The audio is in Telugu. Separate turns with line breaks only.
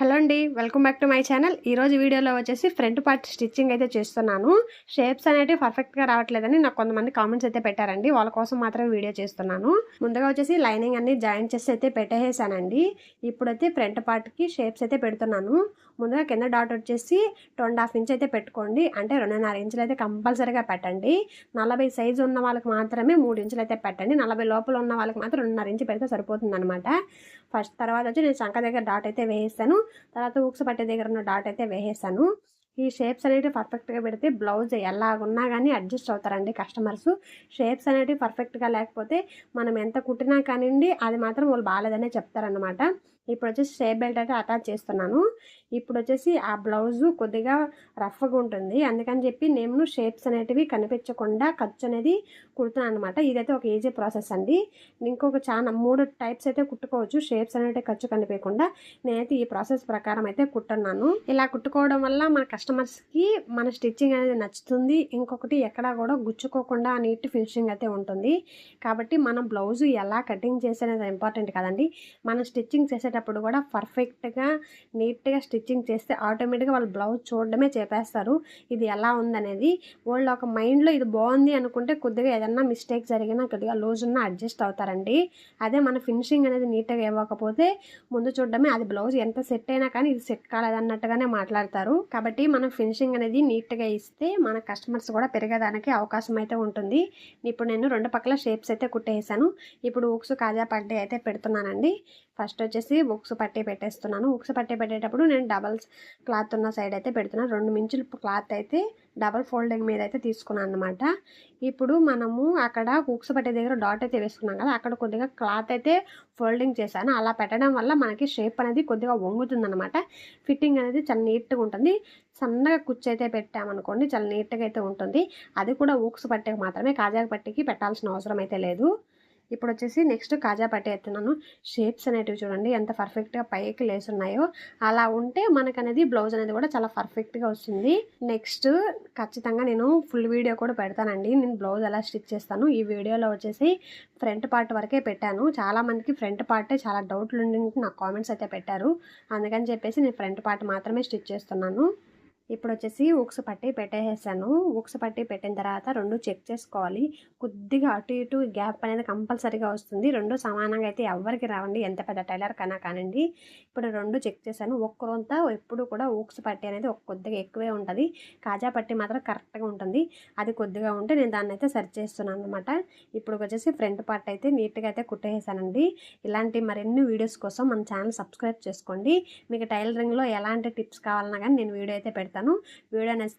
హలో అండి welcome back to my channel. ఈరోజు వీడియోలో వచ్చేసి ఫ్రంట్ పార్ట్ స్టిచ్చింగ్ అయితే చేస్తున్నాను. షేప్స్ అనేవి పర్ఫెక్ట్గా రావట్లేదని నాకు కొంతమంది కామెంట్స్ అయితే పెట్టారండి. వాళ్ళ కోసం మాత్రమే వీడియో చేస్తున్నాను. ముందుగా వచ్చేసి లైనింగ్ అన్ని జాయిన్ చేసి అయితే పెట్టేసానండి ఇప్పుడైతే ఫ్రంట్ పార్ట్కి షేప్స్ అయితే పెడుతున్నాను. ముందుగా కింద డాట్ వచ్చేసి టూ అండ్ హాఫ్ ఇంచ్ అయితే పెట్టుకోండి. అంటే రెండున్నర ఇంచులు అయితే కంపల్సరీగా పెట్టండి. నలభై సైజు ఉన్న వాళ్ళకి మాత్రమే మూడు ఇంచులు అయితే పెట్టండి. నలభై లోపల ఉన్న వాళ్ళకి మాత్రం రెండున్నర ఇంచు పెడితే సరిపోతుంది అనమాట ఫస్ట్ తర్వాత వచ్చి నేను శంఖ దగ్గర డాట్ అయితే వేసేస్తాను తర్వాత ఉక్స్ పట్టే దగ్గర ఉన్న డాట్ అయితే వేసేసాను. ఈ షేప్స్ అనేవి పర్ఫెక్ట్గా పెడితే బ్లౌజ్ ఎలాగున్నా కానీ అడ్జస్ట్ అవుతారండి కస్టమర్స్. షేప్స్ అనేవి పర్ఫెక్ట్గా లేకపోతే మనం ఎంత కుట్టినా కానివ్వండి అది మాత్రం వాళ్ళు బాగాలేదనే చెప్తారనమాట ఇప్పుడు వచ్చేసి షేప్ బెల్ట్ అయితే అటాచ్ చేస్తున్నాను. ఇప్పుడు వచ్చేసి ఆ బ్లౌజు కొద్దిగా రఫ్గా ఉంటుంది. అందుకని చెప్పి నేను షేప్స్ అనేటివి కనిపించకుండా ఖర్చు అనేది కుడుతున్నాను అనమాట ఇదైతే ఒక ఈజీ ప్రాసెస్ అండి. ఇంకొక చాలా మూడు టైప్స్ అయితే కుట్టుకోవచ్చు. షేప్స్ అనేటివి ఖర్చు కనిపించకుండా నేనైతే ఈ ప్రాసెస్ ప్రకారం అయితే కుట్టున్నాను. ఇలా కుట్టుకోవడం వల్ల మన కస్టమర్స్కి మన స్టిచ్చింగ్ అనేది నచ్చుతుంది. ఇంకొకటి ఎక్కడా కూడా గుచ్చుకోకుండా నీట్ ఫినిషింగ్ అయితే ఉంటుంది. కాబట్టి మనం బ్లౌజు ఎలా కటింగ్ చేసేది ఇంపార్టెంట్ కదండి. మనం స్టిచ్చింగ్ చేసేటప్పుడు కూడా పర్ఫెక్ట్గా నీట్గా స్టిచ్చింగ్ చేస్తే ఆటోమేటిక్గా వాళ్ళు బ్లౌజ్ చూడడమే చేపేస్తారు. ఇది ఎలా ఉందనేది. వాళ్ళు ఒక మైండ్లో ఇది బాగుంది అనుకుంటే కొద్దిగా ఏదన్నా మిస్టేక్ జరిగినా కొద్దిగా లూజ్ ఉన్నా అడ్జస్ట్ అవుతారండి. అదే మన ఫినిషింగ్ అనేది నీట్గా ఇవ్వకపోతే ముందు చూడడమే. అది బ్లౌజ్ ఎంత సెట్ అయినా కానీ ఇది సెట్ కాలేదన్నట్టుగానే మాట్లాడతారు. కాబట్టి మనం ఫినిషింగ్ అనేది నీట్గా ఇస్తే మన కస్టమర్స్ కూడా పెరిగేదానికి అవకాశం అయితే ఉంటుంది. ఇప్పుడు నేను రెండు పక్కల షేప్స్ అయితే కుట్టేసాను. ఇప్పుడు ఉక్స్ కాజా పడ్డే అయితే పెడుతున్నానండి. ఫస్ట్ వచ్చేసి ఉక్స్ పట్టే పెట్టేస్తున్నాను. ఉక్స్ పట్టే పెట్టేటప్పుడు నేను డబల్స్ క్లాత్ ఉన్న సైడ్ అయితే పెడుతున్నాను రెండు మించులు క్లాత్ అయితే డబల్ ఫోల్డింగ్ మీద అయితే తీసుకున్నాను అనమాట ఇప్పుడు మనము అక్కడ ఉక్స్ పట్టే దగ్గర డాట్ అయితే వేసుకున్నాం కదా అక్కడ కొద్దిగా క్లాత్ అయితే ఫోల్డింగ్ చేశాను. అలా పెట్టడం వల్ల మనకి షేప్ అనేది కొద్దిగా వంగుతుందనమాట ఫిట్టింగ్ అనేది చాలా నీట్గా ఉంటుంది. సన్నగా కుచ్చి అయితే పెట్టామనుకోండి చాలా నీట్గా అయితే ఉంటుంది. అది కూడా ఊక్స్ పట్టేకి మాత్రమే కాజా పట్టికి పెట్టాల్సిన అవసరం అయితే లేదు. ఇప్పుడు వచ్చేసి నెక్స్ట్ కాజా పట్టే ఎత్తున్నాను. షేప్స్ అనేటివి చూడండి ఎంత పర్ఫెక్ట్గా పైకి లేసున్నాయో. అలా ఉంటే మనకు అనేది బ్లౌజ్ అనేది కూడా చాలా పర్ఫెక్ట్గా వస్తుంది. నెక్స్ట్ ఖచ్చితంగా నేను ఫుల్ వీడియో కూడా పెడతానండి. నేను బ్లౌజ్ ఎలా స్టిచ్ చేస్తాను ఈ వీడియోలో వచ్చేసి ఫ్రంట్ పార్ట్ వరకే పెట్టాను. చాలామందికి ఫ్రంట్ పార్టే చాలా డౌట్లు ఉండి నాకు కామెంట్స్ అయితే పెట్టారు. అందుకని చెప్పేసి నేను ఫ్రంట్ పార్ట్ మాత్రమే స్టిచ్ చేస్తున్నాను. ఇప్పుడు వచ్చేసి ఉక్స్ పట్టి పెట్టేసాను ఉక్స్ పట్టి పెట్టిన తర్వాత రెండు చెక్ చేసుకోవాలి. కొద్దిగా అటు ఇటు గ్యాప్ అనేది కంపల్సరీగా వస్తుంది. రెండు సమానంగా అయితే ఎవరికి రావండి. ఎంత పెద్ద టైలర్ కన్నా కానండి ఇప్పుడు రెండు చెక్ చేశాను. ఒక్కరంతా ఎప్పుడు కూడా ఉక్స్ పట్టి అనేది ఒక కొద్దిగా ఎక్కువే ఉంటుంది. కాజా పట్టి మాత్రం కరెక్ట్గా ఉంటుంది. అది కొద్దిగా ఉంటే నేను దాన్ని అయితే సెర్చ్ చేస్తున్నాను అనమాట ఇప్పుడు వచ్చేసి ఫ్రంట్ పార్ట్ అయితే నీట్గా అయితే కుట్టేసానండి. ఇలాంటి మరిన్ని వీడియోస్ కోసం మన ఛానల్ సబ్స్క్రైబ్ చేసుకోండి. మీకు టైలరింగ్లో ఎలాంటి టిప్స్ కావాలన్నా కానీ నేను వీడియో అయితే పెడతాను. వీడియో నచ్చితే